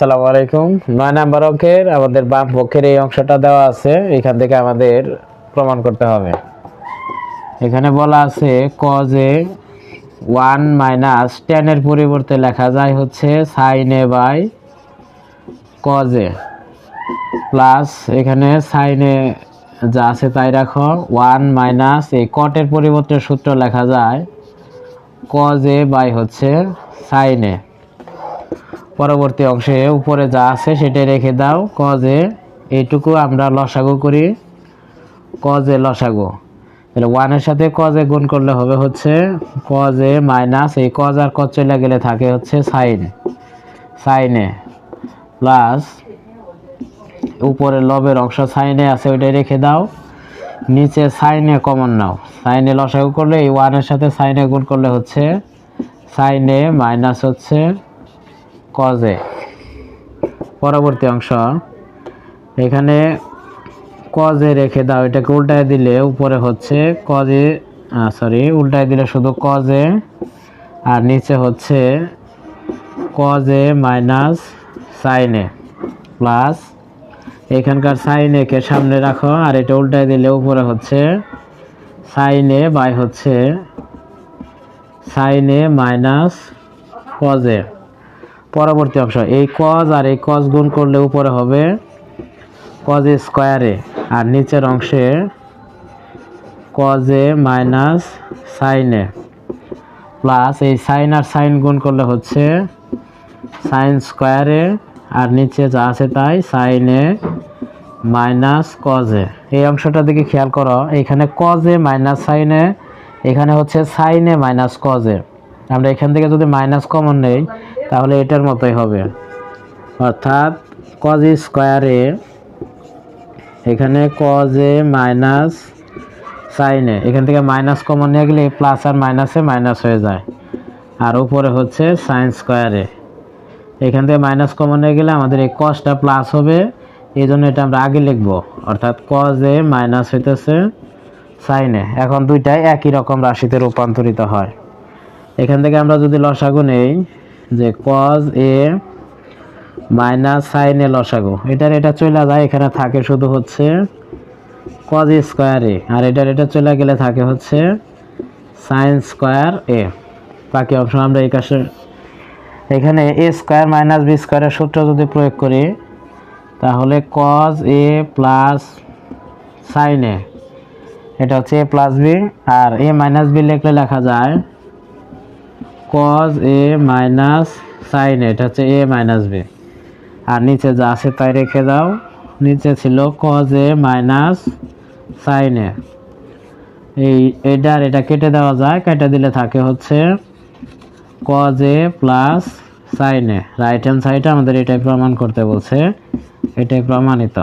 আসসালামু আলাইকুম। নয় নাম্বার অঙ্কের আমাদের বাম পক্ষের এই অংশটা দেওয়া আছে। এখান থেকে আমাদের প্রমাণ করতে হবে। এখানে বলা আছে কজে ওয়ান মাইনাস টেনের পরিবর্তে লেখা যায় হচ্ছে সাইনে বাই কজে প্লাস এখানে সাইনে যা আছে তাই রাখো। ওয়ান মাইনাস এই কটের পরিবর্তে সূত্র লেখা যায় কজে বাই হচ্ছে সাইনে পরবর্তী অংশে উপরে যা আছে সেটা রেখে দাও। কজে, এইটুকু আমরা লসাগু করি। কজে লসাগু। তাহলে ওয়ানের সাথে কজে গুণ করলে হবে হচ্ছে কজে মাইনাস এই কজ আর কজ চলে গেলে থাকে হচ্ছে সাইন সাইনে প্লাস উপরে লবের অংশ সাইনে আছে ওইটাই রেখে দাও। নিচে সাইনে কমন নাও। সাইনে লসাগু করলে এই ওয়ানের সাথে সাইনে গুণ করলে হচ্ছে সাইনে মাইনাস হচ্ছে কজে। পরবর্তী অংশ। এখানে কজে রেখে দাও, এটাকে উল্টায় দিলে উপরে হচ্ছে কজে সরি উল্টায় দিলে শুধু কজে, আর নিচে হচ্ছে কজে মাইনাস সাইনে প্লাস এখানকার সাইনে কে সামনে রাখো, আর এটা উল্টায় দিলে উপরে হচ্ছে সাইনে বাই হচ্ছে সাইনে মাইনাস কজে। পরবর্তী অংশ, এই কজ আর এই কজ গুণ করলে উপরে হবে কজ স্কোয়ারে আর নিচের অংশে cos A minus sin A plus এই সাইন আর সাইন গুণ করলে হচ্ছে সাইন স্কোয়ারে আর নিচে যা আছে তাই সাইনে মাইনাস কজে এই অংশটা দিকে খেয়াল করো, এখানে কজে মাইনাস সাইনে এখানে হচ্ছে সাইনে মাইনাস কজে আমরা এখান থেকে যদি মাইনাস কমন নেই, তাহলে এটার মতোই হবে। অর্থাৎ কজ স্কোয়ারে এখানে কজ এ মাইনাস সাইনে এখান থেকে মাইনাস কমন নিয়ে গেলে প্লাস আর মাইনাসে মাইনাস হয়ে যায়। আর উপরে হচ্ছে সাইন স্কোয়ারে এখান থেকে মাইনাস কমন নিয়ে গেলে আমাদের এই কজটা প্লাস হবে, এই জন্য এটা আমরা আগে লিখব। অর্থাৎ কজ এ মাইনাস হইতেছে সাইনে এখন দুইটাই একই রকম রাশিতে রূপান্তরিত হয়। এখান থেকে আমরা যদি লসাগু নেই, যে cos A minus sin A লসাগু, এটার এটা চলে যায়, এখানে থাকে শুধু হচ্ছে কজ স্কোয়ার এ আর এটার এটা চলে গেলে থাকে হচ্ছে সাইন স্কোয়ার এ বাকি অংশ আমরা এই কাছে, এখানে এ স্কোয়ার মাইনাস বি স্কোয়ারের সূত্র যদি প্রয়োগ করি, তাহলে cos A plus sin A এটা হচ্ছে এ প্লাস বি আর এ মাইনাস বি লিখলে লেখা যায় কজ এ মাইনাস সাইন এটা হচ্ছে এ মাইনাস বি আর নিচে যা আছে তাই রেখে দাও। নিচে ছিল cos A minus sin A এই, এটা আর এটা কেটে দেওয়া যায়। কেটে দিলে থাকে হচ্ছে cos A plus sin A right hand সাইডে আমাদের এটাই প্রমাণ করতে বলছে। এটাই প্রমাণিত।